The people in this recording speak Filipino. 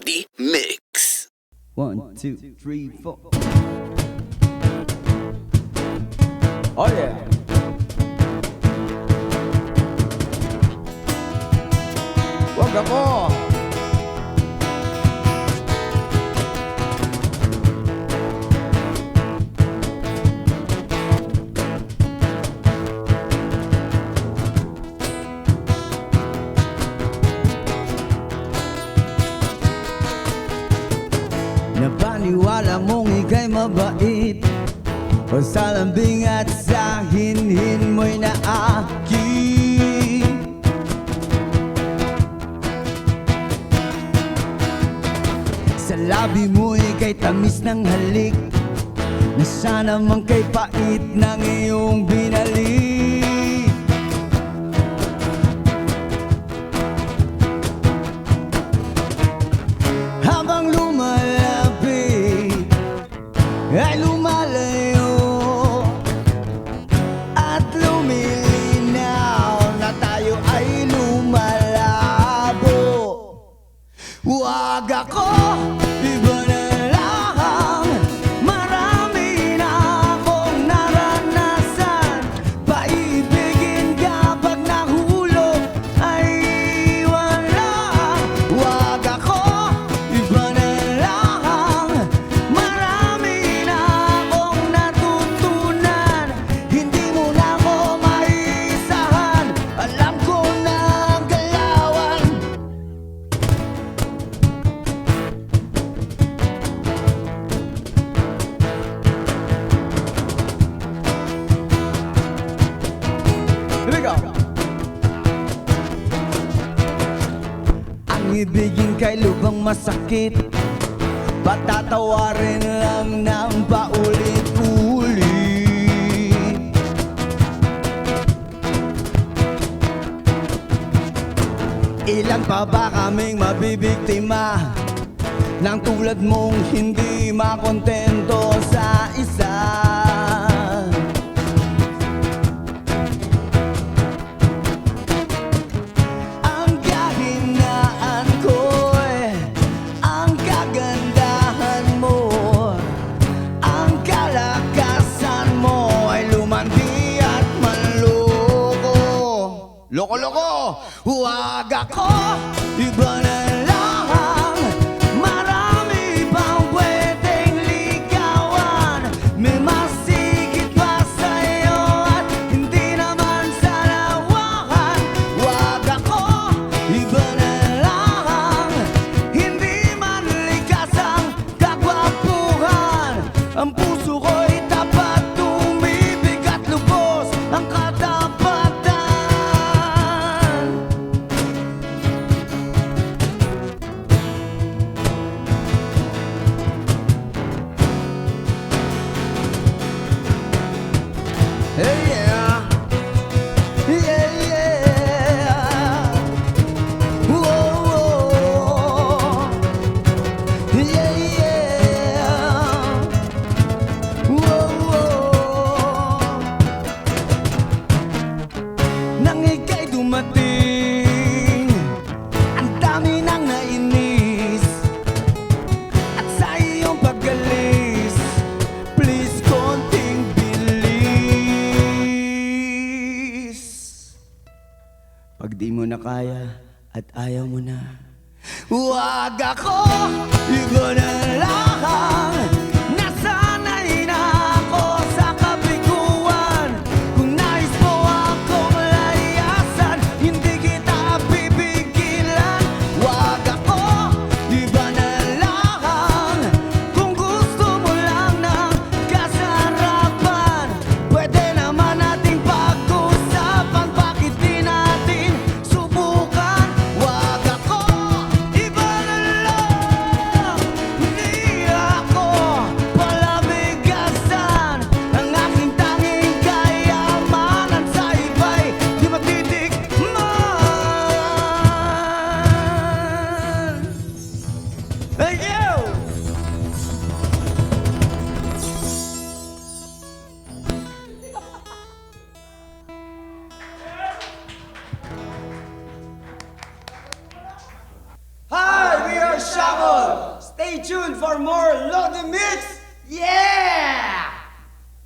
Melody Mix. One, two, three, four. Oh yeah. Wag ako. Napaniwala mong ika'y mabait. O sa lambing at sa hinhin mo'y naakit. Sa labi mo ika'y tamis ng halik. Na sana mang kay pait ng iyong binalik Here we go. Ang ibigin kay lubang masakit. Patatawarin lang ng paulit-ulit. Ilan pa ba kaming mabibiktima? Nang tulad mong hindi makontento sa isa Loko-loko, huwag ako, iba na Nang ika'y dumating. Ang dami nang nainis. At sa iyong paggalis Please, konting bilis. Pag di mo na kaya at ayaw mo na Huwag ako, iba na lang Travel! Stay tuned for more Love the Mix! Yeah!